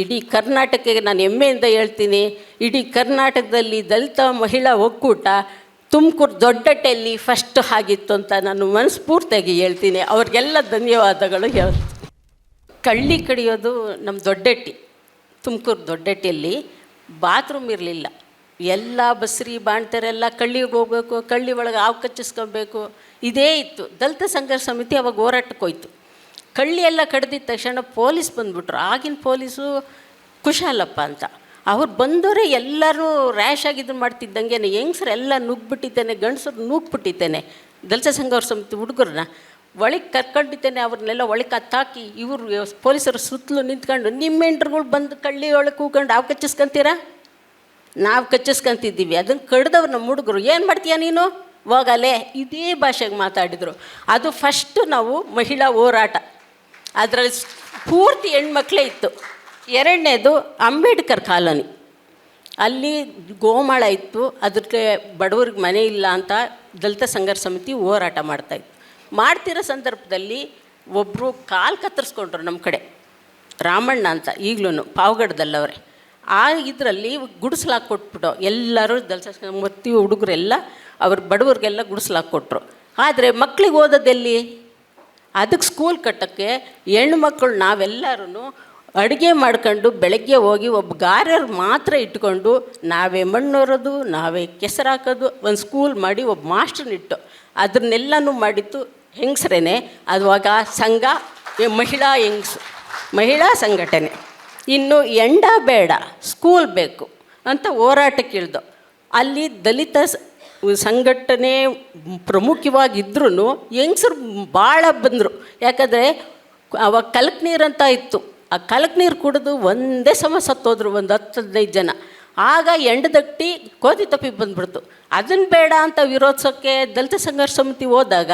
ಇಡೀ ಕರ್ನಾಟಕಕ್ಕೆ ನಾನು ಹೆಮ್ಮೆಯಿಂದ ಹೇಳ್ತೀನಿ, ಇಡೀ ಕರ್ನಾಟಕದಲ್ಲಿ ದಲಿತ ಮಹಿಳಾ ಒಕ್ಕೂಟ ತುಮಕೂರು ದೊಡ್ಡಟ್ಟೆಯಲ್ಲಿ ಫಸ್ಟ್ ಆಗಿತ್ತು ಅಂತ ನಾನು ಮನಸ್ಫೂರ್ತಿಯಾಗಿ ಹೇಳ್ತೀನಿ. ಅವ್ರಿಗೆಲ್ಲ ಧನ್ಯವಾದಗಳು ಹೇಳ್ತೀನಿ. ಕಳ್ಳಿ ಕಡಿಯೋದು ನಮ್ಮ ದೊಡ್ಡಟ್ಟಿ ತುಮಕೂರು ದೊಡ್ಡಟ್ಟಿಯಲ್ಲಿ ಬಾತ್ರೂಮ್ ಇರಲಿಲ್ಲ. ಎಲ್ಲ ಬಸ್ರಿ ಬಾಣ್ತರೆಲ್ಲ ಕಳ್ಳಿಗೆ ಹೋಗ್ಬೇಕು, ಕಳ್ಳಿ ಒಳಗೆ ಹಾವು ಕಚ್ಚಿಸ್ಕೊಬೇಕು, ಇದೇ ಇತ್ತು. ದಲಿತ ಸಂಘರ್ಷ ಸಮಿತಿ ಅವಾಗ ಹೋರಾಟಕ್ಕೆ ಹೋಯ್ತು. ಕಳ್ಳಿ ಎಲ್ಲ ಕಡ್ದಿದ ತಕ್ಷಣ ಪೊಲೀಸ್ ಬಂದುಬಿಟ್ರು. ಆಗಿನ ಪೊಲೀಸು ಕುಶಾಲಪ್ಪ ಅಂತ. ಅವ್ರು ಬಂದವರೇ ಎಲ್ಲರೂ ರ್ಯಾಶ್ ಆಗಿದ್ದು ಮಾಡ್ತಿದ್ದಂಗೆ ಹೆಂಗ್ಸ್ರು ಎಲ್ಲ ನುಗ್ಬಿಟ್ಟಿದ್ದೇನೆ ಗಂಡಸರು ನುಗ್ಬಿಟ್ಟಿದ್ದೇನೆ ದಲಿತ ಅವ್ರ ಸಮಿತಿ ಹುಡುಗರನ್ನ ಒಳಗೆ ಕರ್ಕೊಂಡಿದ್ದೇನೆ ಅವ್ರನ್ನೆಲ್ಲ ಒಳಗೆ ಕತ್ತಾಕಿ ಇವರು ಪೊಲೀಸರು ಸುತ್ತಲೂ ನಿಂತ್ಕೊಂಡು ನಿಮ್ಮ ಹೆಂಡ್ರುಗಳು ಬಂದು ಕಳ್ಳಿ ಒಳಗೆ ಕೂಕೊಂಡು ಅವು ಕಚ್ಚಿಸ್ಕೊಂತೀರಾ? ನಾವು ಕಚ್ಚಿಸ್ಕೊಂತಿದ್ದೀವಿ. ಅದನ್ನು ಕಡ್ದವ್ರು ನಮ್ಮ ಹುಡುಗರು, ಏನು ಮಾಡ್ತೀಯ ನೀನು? ಹೋಗಲೇ ಇದೇ ಭಾಷೆಗೆ ಮಾತಾಡಿದರು. ಅದು ಫಸ್ಟು ನಾವು ಮಹಿಳಾ ಹೋರಾಟ. ಅದರಲ್ಲಿ ಪೂರ್ತಿ ಹೆಣ್ಮಕ್ಳೇ ಇತ್ತು. ಎರಡನೇದು ಅಂಬೇಡ್ಕರ್ ಕಾಲೋನಿ. ಅಲ್ಲಿ ಗೋಮಾಳ ಇತ್ತು ಅದಕ್ಕೆ ಬಡವ್ರಿಗೆ ಮನೆ ಇಲ್ಲ ಅಂತ ದಲಿತ ಸಂಘರ್ಷ ಸಮಿತಿ ಹೋರಾಟ ಮಾಡ್ತಾಯಿತ್ತು ಮಾಡ್ತಿರೋ ಸಂದರ್ಭದಲ್ಲಿ ಒಬ್ಬರು ಕಾಲು ಕತ್ತರಿಸ್ಕೊಂಡ್ರು ನಮ್ಮ ಕಡೆ, ರಾಮಣ್ಣ ಅಂತ ಈಗಲೂ ಪಾವಗಡದಲ್ಲವ್ರೆ. ಆ ಇದರಲ್ಲಿ ಗುಡಿಸ್ಲಾಕ್ ಕೊಟ್ಬಿಟ್ಟು ಎಲ್ಲರೂ ದಲಿತ ಮತ್ತಿ ಹುಡುಗರೆಲ್ಲ, ಅವ್ರ ಬಡವ್ರಿಗೆಲ್ಲ ಗುಡಿಸ್ಲಾಕ್ ಕೊಟ್ಟರು ಆದರೆ ಮಕ್ಳಿಗೆ ಓದೋದೆಲ್ಲಿ ಅದಕ್ಕೆ ಸ್ಕೂಲ್ ಕಟ್ಟೋಕ್ಕೆ ಹೆಣ್ಮಕ್ಳು ನಾವೆಲ್ಲರೂ ಅಡುಗೆ ಮಾಡ್ಕೊಂಡು ಬೆಳಗ್ಗೆ ಹೋಗಿ ಒಬ್ಬ ಗಾರ್ಯರು ಮಾತ್ರ ಇಟ್ಕೊಂಡು ನಾವೇ ಮಣ್ಣೊರೋದು ನಾವೇ ಕೆಸರು ಹಾಕೋದು, ಒಂದು ಸ್ಕೂಲ್ ಮಾಡಿ ಒಬ್ಬ ಮಾಸ್ಟ್ರನ್ನ ಇಟ್ಟು ಅದನ್ನೆಲ್ಲನೂ ಮಾಡಿತ್ತು ಹೆಂಗಸ್ರೇ ಅದುವಾಗ ಸಂಘ ಮಹಿಳಾ ಹೆಂಗ್ಸು, ಮಹಿಳಾ ಸಂಘಟನೆ. ಇನ್ನು ಎಂಡ ಬೇಡ ಸ್ಕೂಲ್ ಬೇಕು ಅಂತ ಹೋರಾಟಕ್ಕಿಳ್ದು ಅಲ್ಲಿ ದಲಿತ ಸಂಘಟನೆ ಪ್ರಮುಖವಾಗಿದ್ರೂ ಹೆಂಗಸರು ಭಾಳ ಬಂದರು. ಯಾಕಂದರೆ ಅವಾಗ ಕಲಕ್ ನೀರು ಅಂತ ಇತ್ತು. ಆ ಕಲಕ್ ನೀರು ಕುಡಿದು ಒಂದೇ ಸಮ ಸತ್ತೋದ್ರು ಒಂದು ಹತ್ತು ಹದಿನೈದು ಜನ. ಆಗ ಎಂಡದಟ್ಟಿ ಕೋತಿ ತಪ್ಪಿ ಬಂದ್ಬಿಡ್ತು. ಅದನ್ನು ಬೇಡ ಅಂತ ವಿರೋಧಿಸೋಕ್ಕೆ ದಲಿತ ಸಂಘರ್ಷ ಸಮಿತಿ ಹೋದಾಗ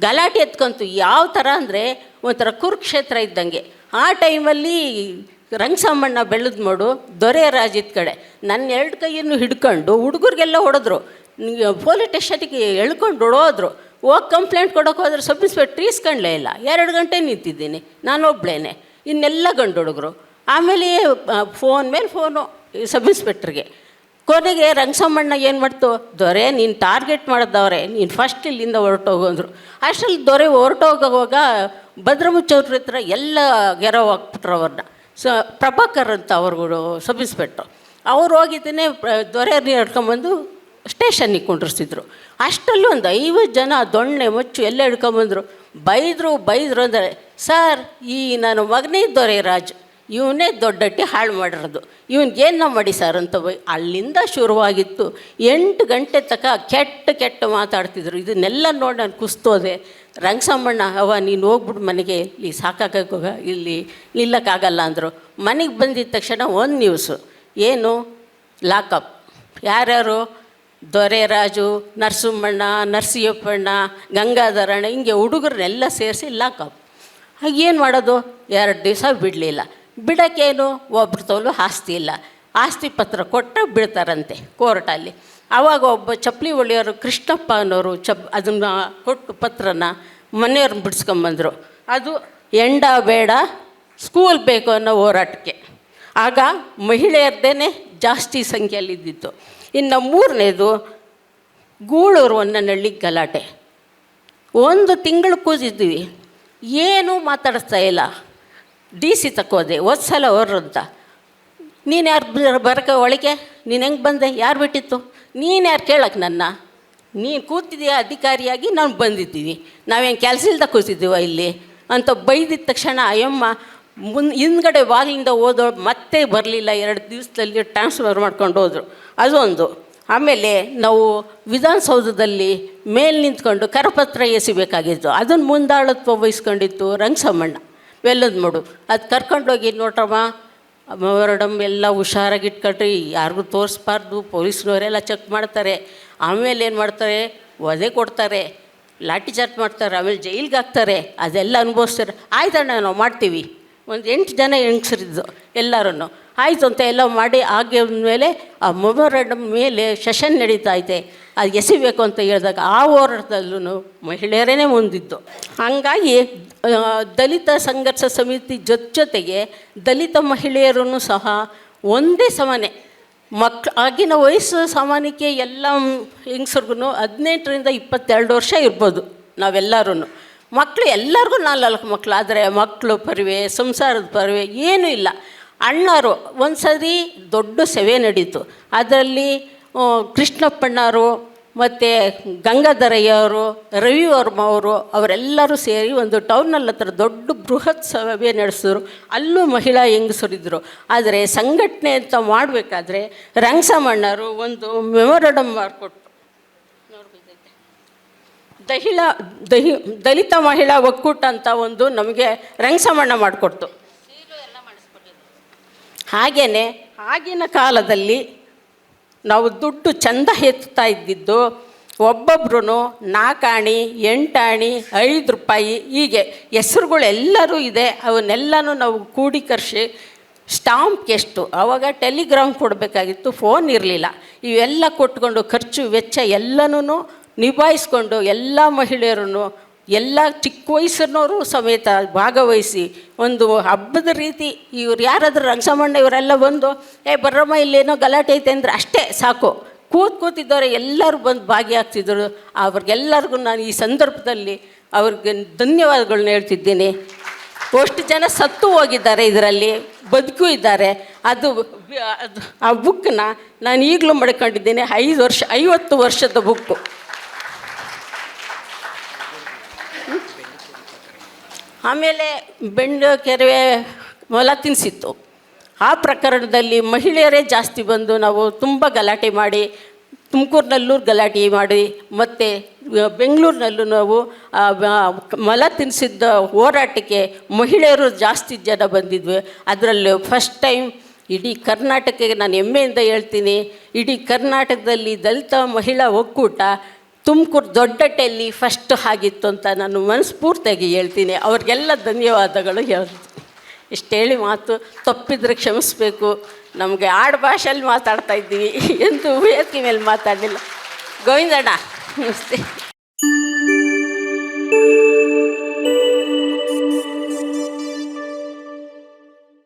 ಗಲಾಟೆ ಎತ್ಕೊಂತು. ಯಾವ ಥರ ಅಂದರೆ ಒಂಥರ ಕುರುಕ್ಷೇತ್ರ ಇದ್ದಂಗೆ. ಆ ಟೈಮಲ್ಲಿ ರಂಗಸಾಮಣ್ಣ ಬೆಳೆದ ಮಾಡು ದೊರೆ ರಾಜಿದ ಕಡೆ. ನನ್ನ ಎರಡು ಕೈಯನ್ನು ಹಿಡ್ಕೊಂಡು ಹುಡುಗರಿಗೆಲ್ಲ ಹೊಡೆದ್ರು. ಪೊಲೀಸ್ ಸ್ಟೇಷನ್ಗೆ ಎಳ್ಕೊಂಡು ಓಡೋದ್ರು, ಹೋಗಿ ಕಂಪ್ಲೇಂಟ್ ಕೊಡೋಕೆ ಹೋದ್ರೆ ಸಬ್ ಇನ್ಸ್ಪೆಕ್ಟ್ರ್ ಇಸ್ಕೊಂಡ್ಲೇ ಇಲ್ಲ. ಎರಡು ಗಂಟೆ ನಿಂತಿದ್ದೀನಿ, ನಾನು ಇನ್ನೆಲ್ಲ ಗಂಡು ಹುಡುಗರು ಆಮೇಲೆ ಫೋನ್ ಮೇಲೆ ಫೋನು ಸಬ್ ಇನ್ಸ್ಪೆಕ್ಟ್ರಿಗೆ ಕೊನೆಗೆ ರಂಗಸಮ್ಮಣ್ಣ ಏನು ಮಾಡ್ತು? ದೊರೆ, ನೀನು ಟಾರ್ಗೆಟ್ ಮಾಡಿದವ್ರೆ, ನೀನು ಫಸ್ಟ್ ಇಲ್ಲಿಂದ ಹೊರಟೋಗಂದ್ರು. ಅಷ್ಟರಲ್ಲಿ ದೊರೆ ಹೊರಟೋಗುವಾಗ ಭದ್ರಮುಚ್ಚವ್ರ ಹತ್ರ ಎಲ್ಲ ಗೆರೋ ಹಾಕ್ಬಿಟ್ರು ಅವ್ರನ್ನ. ಸ, ಪ್ರಭಾಕರ್ ಅಂತ ಅವ್ರುಗಳು ಸಬ್ ಇನ್ಸ್ಪೆಕ್ಟ್ರು ಅವ್ರು ಹೋಗಿದ್ದೇನೆ ನೀರು ಹಿಡ್ಕೊಂಬಂದು ಸ್ಟೇಷನ್ನಿಗೆ ಕೊಂಡಿರ್ಸಿದ್ರು ಅಷ್ಟರಲ್ಲೂ ಒಂದು ಐವತ್ತು ಜನ ದೊಣ್ಣೆ ಮುಚ್ಚು ಎಲ್ಲ ಹಿಡ್ಕೊಂಬಂದರು ಬೈದರು. ಬೈದರು ಅಂದರೆ, ಸರ್, ಈ ನನ್ನ ಮಗನೇ ದೊರೆ ರಾಜ್. ಇವನೇ ದೊಡ್ಡಟ್ಟಿ ಹಾಳು ಮಾಡಿರೋದು. ಇವನಿಗೇನು ಮಾಡಿ ಸರ್? ಅಂತ ಬೈ, ಅಲ್ಲಿಂದ ಶುರುವಾಗಿತ್ತು. ಎಂಟು ಗಂಟೆ ತನಕ ಕೆಟ್ಟ ಕೆಟ್ಟ ಮಾತಾಡ್ತಿದ್ರು. ಇದನ್ನೆಲ್ಲ ನೋಡಿ ನಾನು ಕುಸ್ತೋದೆ. ರಂಗಸಮ್ಮಣ್ಣ ಅವ ನೀನು ಹೋಗ್ಬಿಟ್ಟು ಮನೆಗೆ. ಇಲ್ಲಿ ಸಾಕಾಗೋಗ ಇಲ್ಲಿ ನಿಲ್ಲಕ್ಕಾಗಲ್ಲ ಅಂದರು. ಮನೆಗೆ ಬಂದಿದ್ದ ತಕ್ಷಣ ಒಂದು ನ್ಯೂಸು. ಏನು? ಲಾಕಪ್. ಯಾರ್ಯಾರು? ದೊರೆರಾಜು ನರಸಿಂಹಣ್ಣ, ನರಸಿಯಪ್ಪಣ್ಣ, ಗಂಗಾಧರಣ್ಣ, ಹಿಂಗೆ ಹುಡುಗರನ್ನೆಲ್ಲ ಸೇರಿಸಿ ಲಾಕಪ್ ಏನು ಮಾಡೋದು? ಎರಡು ದಿವಸ ಬಿಡಲಿಲ್ಲ. ಬಿಡೋಕ್ಕೇನು? ಒಬ್ರ ತೋಲು ಆಸ್ತಿ ಇಲ್ಲ. ಆಸ್ತಿ ಪತ್ರ ಕೊಟ್ಟರೆ ಬಿಡ್ತಾರಂತೆ ಕೋರ್ಟಲ್ಲಿ. ಆವಾಗ ಒಬ್ಬ ಚಪ್ಪಲಿ ಒಳ್ಳೆಯವರು ಕೃಷ್ಣಪ್ಪ ಅನ್ನೋರು ಚಪ್ ಅದನ್ನು ಕೊಟ್ಟು ಪತ್ರನ ಮನೆಯವ್ರನ್ನ ಬಿಡಿಸ್ಕೊಂಬಂದರು. ಅದು ಎಂಡ ಬೇಡ, ಸ್ಕೂಲ್ ಬೇಕು ಅನ್ನೋ ಹೋರಾಟಕ್ಕೆ. ಆಗ ಮಹಿಳೆಯರದೇ ಜಾಸ್ತಿ ಸಂಖ್ಯೆಯಲ್ಲಿದ್ದಿತ್ತು. ಇನ್ನು ಮೂರನೇದು ಗೂಳೂರು ಒಂದನಹಳ್ಳಿ ಗಲಾಟೆ. ಒಂದು ತಿಂಗಳು ಕೂಸಿದ್ವಿ ಏನೂ ಮಾತಾಡಿಸ್ತಾ ಇಲ್ಲ. ಡಿ ಸಿ ತಕ್ಕೋದೆ ಸಲ ಅಂತ. ನೀನು ಯಾರು ಬರಕ್ಕೆ ಒಳಗೆ? ನೀನು ಹೆಂಗೆ ಬಂದೆ? ಯಾರು ಬಿಟ್ಟಿತ್ತು? ನೀನು ಯಾರು ಕೇಳಕ್ಕೆ ನನ್ನ? ನೀನು ಕೂತಿದ್ದೀಯಾ ಅಧಿಕಾರಿಯಾಗಿ ನಾವು ಬಂದಿದ್ದೀವಿ ನಾವೇನು ಕೆಲಸ ಇಲ್ದ ಕೂತಿದ್ದೀವ ಇಲ್ಲಿ? ಅಂತ ಬೈದಿದ್ದ ತಕ್ಷಣ, ಅಯ್ಯಮ್ಮ ಮುನ್, ಹಿಂದ್ಗಡೆ ಬಾಗಿಲಿಂದ ಹೋದೋ ಮತ್ತೆ ಬರಲಿಲ್ಲ, ಎರಡು ದಿವಸದಲ್ಲಿ ಟ್ರಾನ್ಸ್ಫರ್ ಮಾಡ್ಕೊಂಡು ಹೋದರು. ಅದೊಂದು ಆಮೇಲೆ ನಾವು ವಿಧಾನಸೌಧದಲ್ಲಿ ಮೇಲೆ ನಿಂತ್ಕೊಂಡು ಕರಪತ್ರ ಎಸಿಬೇಕಾಗಿತ್ತು. ಅದನ್ನು ಮುಂದಾಳತ್ವ ವಹಿಸ್ಕೊಂಡಿತ್ತು ರಂಗಸಮ್ಮಣ್ಣ ವೆಲ್ಲದ ಮಡು ಅದು ಕರ್ಕೊಂಡೋಗಿ ನೋಡ್ರಮ್ಮ ಮೇಡಮ್ ಎಲ್ಲ ಹುಷಾರಾಗಿ ಇಟ್ಕೊಂಡ್ರಿ ಯಾರಿಗೂ ತೋರಿಸ್ಬಾರ್ದು, ಪೊಲೀಸ್ನವರೆಲ್ಲ ಚೆಕ್ ಮಾಡ್ತಾರೆ. ಆಮೇಲೆ ಏನು ಮಾಡ್ತಾರೆ, ವಧೆ ಕೊಡ್ತಾರೆ, ಲಾಠಿ ಚಾರ್ಜ್ ಮಾಡ್ತಾರೆ, ಆಮೇಲೆ ಜೈಲಿಗೆ ಹಾಕ್ತಾರೆ. ಅದೆಲ್ಲ ಅನುಭವಿಸ್ತಾರೆ. ಆಯ್ತಣ್ಣ, ನಾವು ಮಾಡ್ತೀವಿ. ಒಂದು ಎಂಟು ಜನ ಹೆಂಗಸರಿದ್ದು ಎಲ್ಲರೂ ಆಯಿತು ಅಂತ ಎಲ್ಲ ಮಾಡಿ ಹಾಗೆ ಮೇಲೆ ಆ ಮೊಬರಡ ಮೇಲೆ ಸೆಷನ್ ನಡೀತಾ ಐತೆ. ಅದು ಎಸಿಬೇಕು ಅಂತ ಹೇಳಿದಾಗ ಆ ಹೋರಾಟದಲ್ಲೂ ಮಹಿಳೆಯರೇ ಮುಂದಿದ್ದು. ಹಾಗಾಗಿ ದಲಿತ ಸಂಘರ್ಷ ಸಮಿತಿ ಜೊತೆ ಜೊತೆಗೆ ದಲಿತ ಮಹಿಳೆಯರೂ ಸಹ ಒಂದೇ ಸಮಾನೆ. ಮಕ್, ಆಗಿನ ವಯಸ್ಸು ಸಮಾನಕ್ಕೆ ಎಲ್ಲ ಹೆಂಗಸ್ರಿಗೂ ಹದಿನೆಂಟರಿಂದ ಇಪ್ಪತ್ತೆರಡು ವರ್ಷ ಇರ್ಬೋದು ನಾವೆಲ್ಲರೂ ಮಕ್ಕಳು ಎಲ್ಲರಿಗೂ ನಾಲ್ಕು ಮಕ್ಕಳು ಆದರೆ ಮಕ್ಕಳು ಪರಿವೆ, ಸಂಸಾರದ ಪರಿವೆ ಏನೂ ಇಲ್ಲ. ಅಣ್ಣರು ಒಂದು ಸರಿ ದೊಡ್ಡ ಸಭೆ ನಡೀತು. ಅದರಲ್ಲಿ ಕೃಷ್ಣಪ್ಪಣ್ಣರು ಕೃಷ್ಣಪ್ಪಣ್ಣವರು ಮತ್ತು ಗಂಗಾಧರಯ್ಯವರು ರವಿವರ್ಮ ಅವರು ಅವರೆಲ್ಲರೂ ಸೇರಿ ಒಂದು ಟೌನಲ್ಲಿ ಹತ್ರ ದೊಡ್ಡ ಬೃಹತ್ ಸಭೆ ನಡೆಸಿದ್ರು. ಅಲ್ಲೂ ಮಹಿಳಾ ಹೆಂಗಸರಿದ್ದರು ಆದರೆ ಸಂಘಟನೆ ಅಂತ ಮಾಡಬೇಕಾದ್ರೆ ರಂಗಸಮಣ್ಣರು ಒಂದು ಮೆಮೊರಡಮ್ ಮಾಡಿಕೊಟ್ರು. ದಹಿಳ, ದಹಿ, ದಲಿತ ಮಹಿಳಾ ಒಕ್ಕೂಟ ಅಂತ ಒಂದು ನಮಗೆ ರಂಗಸಮಣ್ಣ ಮಾಡಿಕೊಡ್ತು. ಹಾಗೆಯೇ ಆಗಿನ ಕಾಲದಲ್ಲಿ ನಾವು ದುಡ್ಡು ಚಂದ ಎತ್ತುತ್ತಾ ಇದ್ದಿದ್ದು ಒಬ್ಬೊಬ್ರು ನಾಲ್ಕಾಣಿ ಎಂಟಾಣಿ, ಐದು ರೂಪಾಯಿ ಹೀಗೆ ಹೆಸರುಗಳೆಲ್ಲರೂ ಇದೆ. ಅವನ್ನೆಲ್ಲನೂ ನಾವು ಕೂಡಿಕರ್ಸಿ ಸ್ಟಾಂಪ್ ಎಷ್ಟು? ಆವಾಗ ಟೆಲಿಗ್ರಾಮ್ ಕೊಡಬೇಕಾಗಿತ್ತು, ಫೋನ್ ಇರಲಿಲ್ಲ. ಇವೆಲ್ಲ ಕೊಟ್ಕೊಂಡು ಖರ್ಚು ವೆಚ್ಚ ಎಲ್ಲನೂ ನಿಭಾಯಿಸ್ಕೊಂಡು ಎಲ್ಲ ಮಹಿಳೆಯರನ್ನು, ಎಲ್ಲ ಚಿಕ್ಕ ವಯಸ್ಸಿನವರು ಸಮೇತ ಭಾಗವಹಿಸಿ ಒಂದು ಹಬ್ಬದ ರೀತಿ ಇವ್ರು ಯಾರಾದರೂ ರಂಗಸಮಣ್ಣ ಇವರೆಲ್ಲ ಬಂದು, ಏ ಬರ್ರಮ್ಮ, ಇಲ್ಲೇನೋ ಗಲಾಟೆ ಐತೆ ಅಂದರೆ ಅಷ್ಟೇ ಸಾಕು. ಕೂತ್ ಕೂತಿದ್ದವರು ಎಲ್ಲರೂ ಬಂದು ಭಾಗಿಯಾಗ್ತಿದ್ದರು ಅವ್ರಿಗೆಲ್ಲರಿಗೂ ನಾನು ಈ ಸಂದರ್ಭದಲ್ಲಿ ಅವ್ರಿಗೆ ಧನ್ಯವಾದಗಳನ್ನ ಹೇಳ್ತಿದ್ದೀನಿ. ಅಷ್ಟು ಜನ ಸತ್ತು ಹೋಗಿದ್ದಾರೆ ಇದರಲ್ಲಿ, ಬದುಕು ಇದ್ದಾರೆ. ಅದು ಆ ಬುಕ್ಕನ್ನ ನಾನು ಈಗಲೂ ಮಡ್ಕೊಂಡಿದ್ದೀನಿ, ಐದು ವರ್ಷ, ಐವತ್ತು ವರ್ಷದ ಬುಕ್ಕು ಆಮೇಲೆ ಬೆಂಡು ಕೆರವೆ ಮೊಲ ತಿನ್ನಿಸಿತ್ತು ಆ ಪ್ರಕರಣದಲ್ಲಿ ಮಹಿಳೆಯರೇ ಜಾಸ್ತಿ ಬಂದು ನಾವು ತುಂಬ ಗಲಾಟೆ ಮಾಡಿ, ತುಮಕೂರಿನಲ್ಲೂ ಗಲಾಟೆ ಮಾಡಿ, ಮತ್ತು ಬೆಂಗಳೂರಿನಲ್ಲೂ ನಾವು ಮಲ ತಿನ್ನಿಸಿದ್ದ ಹೋರಾಟಕ್ಕೆ ಮಹಿಳೆಯರು ಜಾಸ್ತಿ ಜನ ಬಂದಿದ್ವಿ. ಅದರಲ್ಲಿ ಫಸ್ಟ್ ಟೈಮ್ ಇಡೀ ಕರ್ನಾಟಕಕ್ಕೆ ನಾನು ಹೆಮ್ಮೆಯಿಂದ ಹೇಳ್ತೀನಿ, ಇಡೀ ಕರ್ನಾಟಕದಲ್ಲಿ ದಲಿತ ಮಹಿಳಾ ಒಕ್ಕೂಟ ತುಮಕೂರು ಟೆಲ್ಲಿ ಫಸ್ಟ್ ಆಗಿತ್ತು ಅಂತ ನಾನು ಮನಸ್ಫೂರ್ತಿಯಾಗಿ ಹೇಳ್ತೀನಿ. ಅವ್ರಿಗೆಲ್ಲ ಧನ್ಯವಾದಗಳು ಹೇಳ್ತೀನಿ. ಇಷ್ಟು ಹೇಳಿ ಮಾತು ತಪ್ಪಿದ್ರೆ ಕ್ಷಮಿಸಬೇಕು. ನಮಗೆ ಆಡು ಭಾಷೆಯಲ್ಲಿ ಮಾತಾಡ್ತಾ ಇದ್ದೀವಿ. ಎಂದು ವೇದಿಕೆ ಮೇಲೆ ಮಾತಾಡಲಿಲ್ಲ. ಗೋವಿಂದಣ್ಣ, ನಮಸ್ತೆ.